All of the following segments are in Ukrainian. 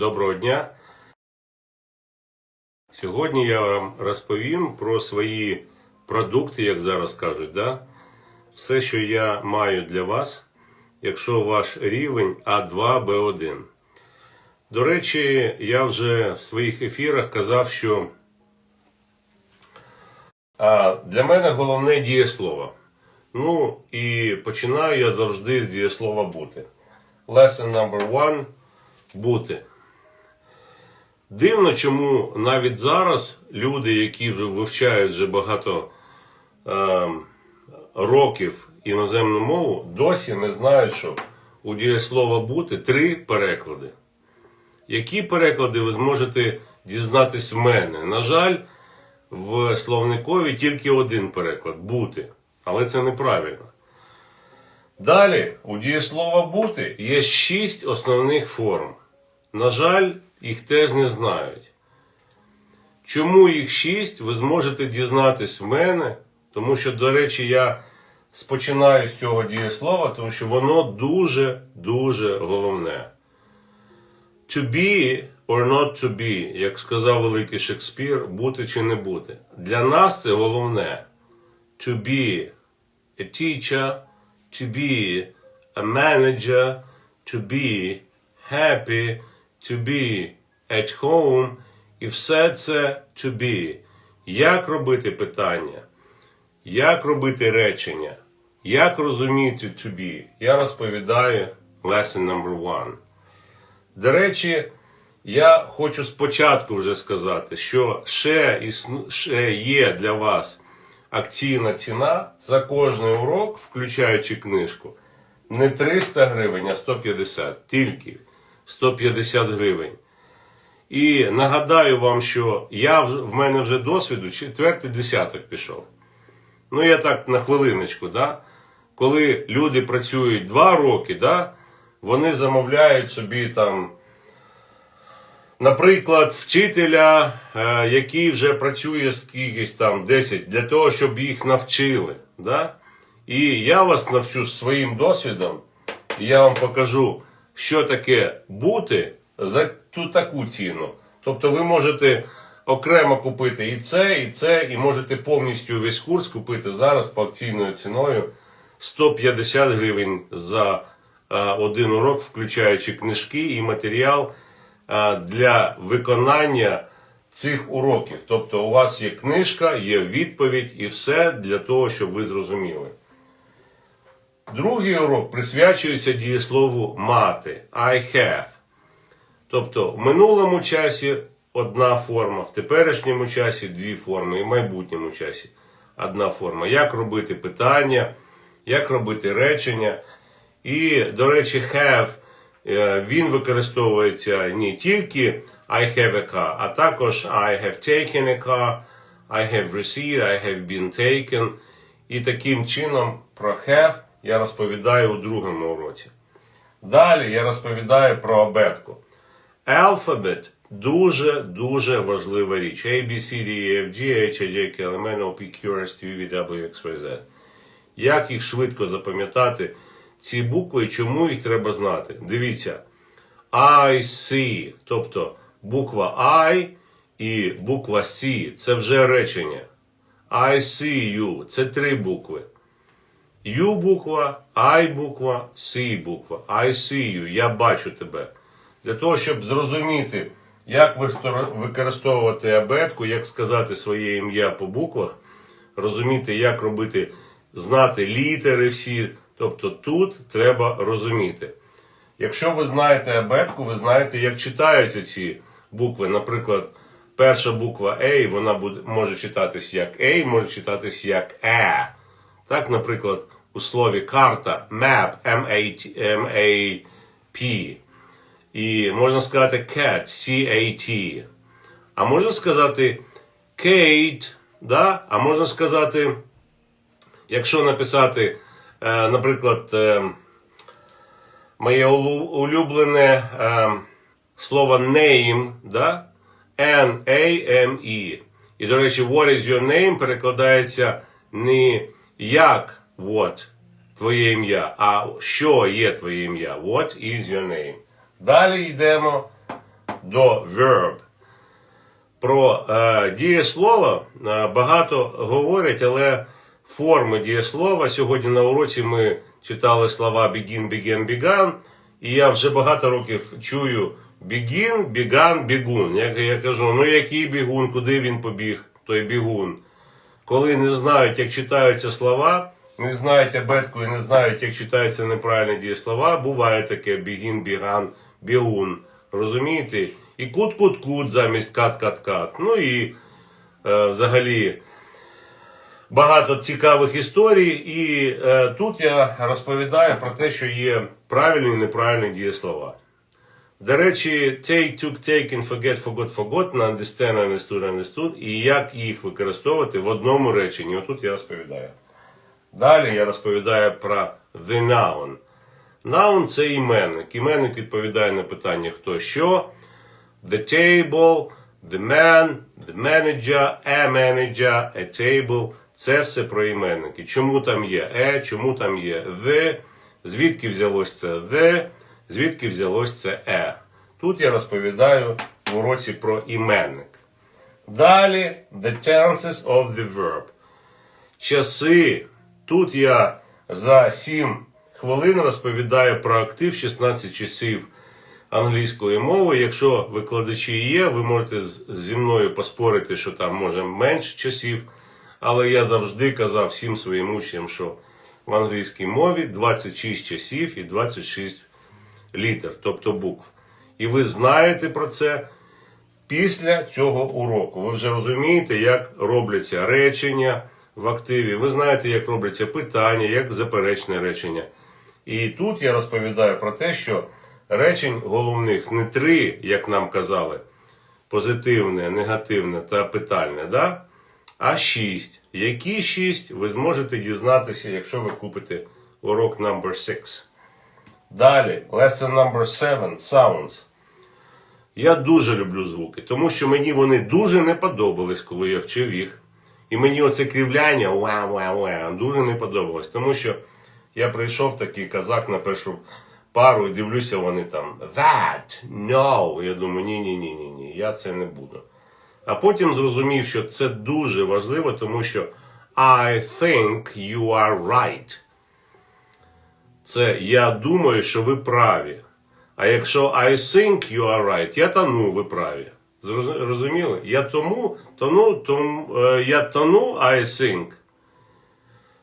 Доброго дня. Сьогодні я вам розповім про свої продукти, як зараз кажуть, да? все, що я маю для вас, якщо ваш рівень А2, Б1. До речі, я вже в своїх ефірах казав, що для мене головне дієслово. Ну і починаю я завжди з дієслова бути. Lesson number one бути. Дивно, чому навіть зараз люди, які вже вивчають вже багато е, років іноземну мову, досі не знають, що у дієслова бути три переклади. Які переклади ви зможете дізнатись в мене? На жаль, в словникові тільки один переклад бути. Але це неправильно. Далі, у дієслова бути є шість основних форм. На жаль, їх теж не знають. Чому їх шість, ви зможете дізнатись в мене, тому що, до речі, я спочинаю з цього дієслова, тому що воно дуже-дуже головне. To be or not to be, як сказав великий Шекспір, бути чи не бути. Для нас це головне. To be a teacher, to be a manager, to be happy, to be at home. І все це to be. Як робити питання? Як робити речення? Як розуміти to be? Я розповідаю lesson number one. До речі, я хочу спочатку вже сказати, що ще, існу, ще є для вас акційна ціна за кожний урок, включаючи книжку, не 300 гривень, а 150, тільки 150 гривень. І нагадаю вам, що я, в мене вже досвіду четвертий десяток пішов. Ну, я так на хвилиночку, да? коли люди працюють два роки, да? вони замовляють собі там, наприклад, вчителя, е, який вже працює скількись там 10, для того, щоб їх навчили. Да? І я вас навчу своїм досвідом, і я вам покажу, що таке бути за ту таку ціну. Тобто ви можете окремо купити і це, і це, і можете повністю весь курс купити зараз по акційною ціною 150 гривень за один урок, включаючи книжки і матеріал для виконання цих уроків. Тобто у вас є книжка, є відповідь і все для того, щоб ви зрозуміли. Другий урок присвячується дієслову мати I have. Тобто в минулому часі одна форма, в теперішньому часі дві форми, і в майбутньому часі одна форма. Як робити питання, як робити речення. І, до речі, have е, він використовується не тільки I have a car, а також I have taken a car, I have received, I have been taken. І таким чином про have я розповідаю у другому уроці. Далі я розповідаю про абетку. Alphabet дуже-дуже важлива річ. A, B, C, D, E, F, G, H, I, J, K, L, M, N, O, P, Q, R, S, T, U, V, W, X, Y, Z. Як їх швидко запам'ятати, ці букви чому їх треба знати? Дивіться. I, see, тобто буква I і буква C це вже речення. I see you це три букви. U буква, I буква, C буква. I see you. Я бачу тебе. Для того, щоб зрозуміти, як використовувати абетку, як сказати своє ім'я по буквах, розуміти, як робити, знати літери всі. Тобто тут треба розуміти. Якщо ви знаєте абетку, ви знаєте, як читаються ці букви. Наприклад, перша буква A, вона буде, може читатись як A, може читатись як E. Так, наприклад, у слові карта map, M-A-P. І можна сказати cat, C-A-T. А можна сказати Kate, да? а можна сказати, якщо написати, е, наприклад, е, моє улюблене е, слово name, да? N-A-M-E. І, до речі, what is your name перекладається не як what твоє ім'я, а що є твоє ім'я. What is your name? Далі йдемо до verb. Про е, дієслово е, багато говорять, але форми дієслова сьогодні на уроці ми читали слова begin, began, began, і я вже багато років чую begin, began, бігун. Я, я кажу, ну який бігун, куди він побіг, той бігун. Коли не знають, як читаються слова, не знають абетку і не знають, як читаються неправильні дієслова, буває таке бігін, біган, бігун. Розумієте? І кут-кут-кут замість кат-кат-кат. Ну і е, взагалі багато цікавих історій. І е, тут я розповідаю про те, що є правильні і неправильні дієслова. До речі, take, took, taken, forget, forgot, forgotten, understand, understood, understood, і як їх використовувати в одному реченні. Отут я розповідаю. Далі я розповідаю про the noun. Noun – це іменник. Іменник відповідає на питання хто що. The table, the man, the manager, a manager, a table. Це все про іменники. Чому там є е, чому там є the, звідки взялось це the, звідки взялось це е. Тут я розповідаю в уроці про іменник. Далі the tenses of the verb. Часи. Тут я за 7 хвилин розповідаю про актив 16 часів англійської мови. Якщо викладачі є, ви можете зі мною поспорити, що там може менше часів. Але я завжди казав всім своїм учням, що в англійській мові 26 часів і 26 літер, тобто букв. І ви знаєте про це після цього уроку. Ви вже розумієте, як робляться речення в активі. Ви знаєте, як робляться питання, як заперечне речення. І тут я розповідаю про те, що речень головних не три, як нам казали, позитивне, негативне та питальне, да? а шість. Які шість, ви зможете дізнатися, якщо ви купите урок number 6. Далі, lesson number 7, sounds. Я дуже люблю звуки, тому що мені вони дуже не подобались, коли я вчив їх. І мені оце кривляння ва дуже не подобалось. Тому що я прийшов такий казак на першу пару і дивлюся, вони там that, no. Я думаю, ні, ні, ні, я це не буду. А потім зрозумів, що це дуже важливо, тому що I think you are right. Це я думаю, що ви праві. А якщо I think you are right, я тону, ви праві. Зроз- Розуміли? Я тому, тону, тому, е, я тону, I think.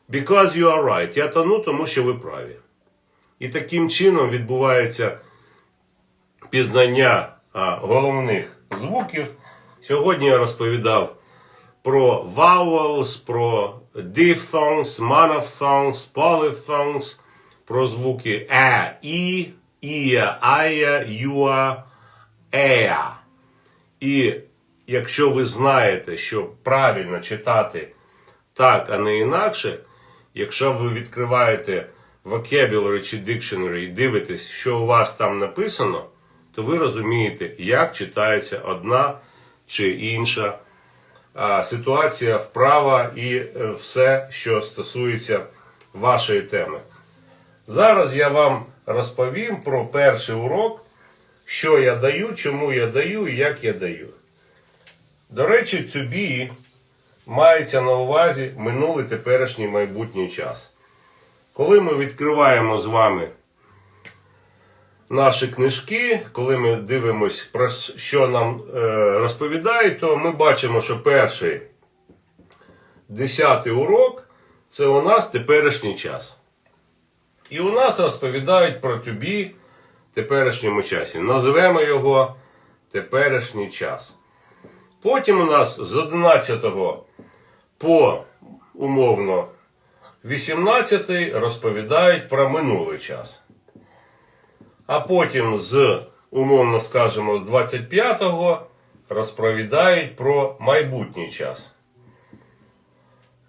Because you are right. Я тону, тому що ви праві. І таким чином відбувається пізнання а, головних звуків. Сьогодні я розповідав про vowels, про diphthongs, monophthongs, polyphthongs, про звуки е, і, ія, ая, юа, еа. І якщо ви знаєте, що правильно читати так, а не інакше, якщо ви відкриваєте vocabulary чи dictionary і дивитесь, що у вас там написано, то ви розумієте, як читається одна чи інша ситуація вправа і е, все, що стосується вашої теми. Зараз я вам розповім про перший урок, що я даю, чому я даю і як я даю. До речі, to be мається на увазі минулий, теперішній, майбутній час. Коли ми відкриваємо з вами наші книжки, коли ми дивимося, про що нам е, розповідають, то ми бачимо, що перший десятий урок це у нас теперішній час. І у нас розповідають про be в теперішньому часі. Назвемо його теперішній час. Потім у нас з 11 по умовно 18 розповідають про минулий час. А потім з, умовно скажемо, з 25-го розповідають про майбутній час.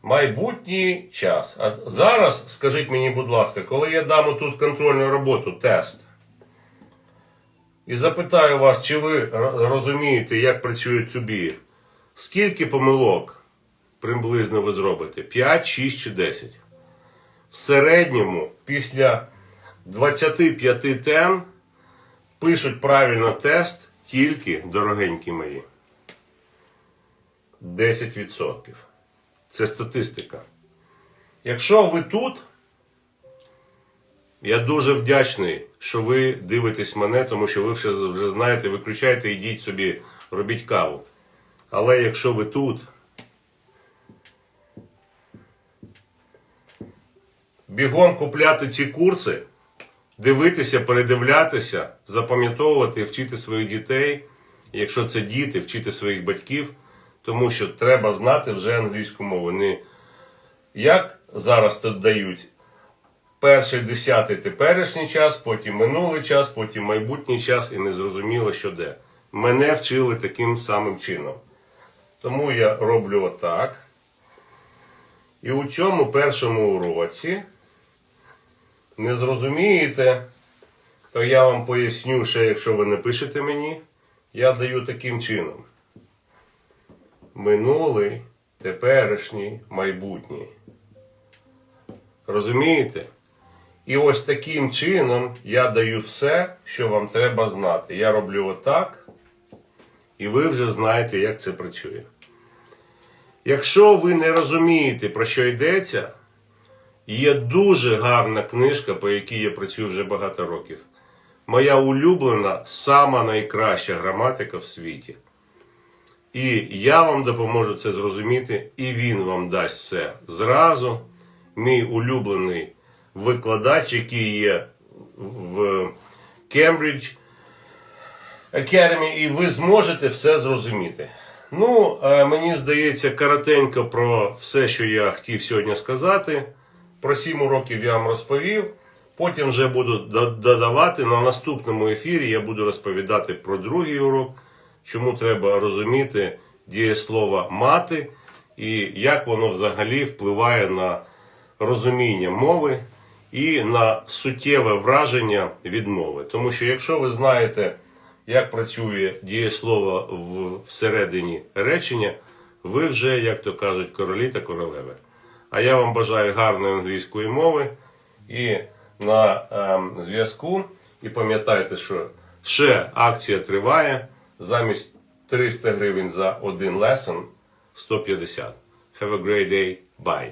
Майбутній час. А зараз, скажіть мені, будь ласка, коли я дам тут контрольну роботу, тест, і запитаю вас, чи ви розумієте, як працює цюбі, скільки помилок приблизно ви зробите? 5, 6 чи 10? В середньому, після 25 тем, пишуть правильно тест тільки, дорогенькі мої, 10%. Це статистика. Якщо ви тут, я дуже вдячний, що ви дивитесь мене, тому що ви вже, вже знаєте, виключайте, йдіть собі, робіть каву. Але якщо ви тут, бігом купляти ці курси, дивитися, передивлятися, запам'ятовувати, вчити своїх дітей. Якщо це діти, вчити своїх батьків, тому що треба знати вже англійську мову. Не як зараз тут дають перший десятий теперішній час, потім минулий час, потім майбутній час і не зрозуміло, що де. Мене вчили таким самим чином. Тому я роблю отак. І у цьому першому уроці не зрозумієте, то я вам поясню ще, якщо ви не пишете мені, я даю таким чином. Минулий, теперішній, майбутній. Розумієте? І ось таким чином я даю все, що вам треба знати. Я роблю отак, і ви вже знаєте, як це працює. Якщо ви не розумієте, про що йдеться, є дуже гарна книжка, по якій я працюю вже багато років. Моя улюблена, сама найкраща граматика в світі. І я вам допоможу це зрозуміти, і він вам дасть все зразу. Мій улюблений викладач, який є в Кембридж Academy, і ви зможете все зрозуміти. Ну, е, мені здається, коротенько про все, що я хотів сьогодні сказати. Про сім уроків я вам розповів. Потім вже буду додавати на наступному ефірі. Я буду розповідати про другий урок, чому треба розуміти дієслова мати і як воно взагалі впливає на розуміння мови і на суттєве враження від мови. Тому що якщо ви знаєте, як працює дієслово всередині речення, ви вже, як то кажуть, королі та королеви. А я вам бажаю гарної англійської мови і на е, зв'язку. І пам'ятайте, що ще акція триває замість 300 гривень за один лесен 150. Have a great day. Bye.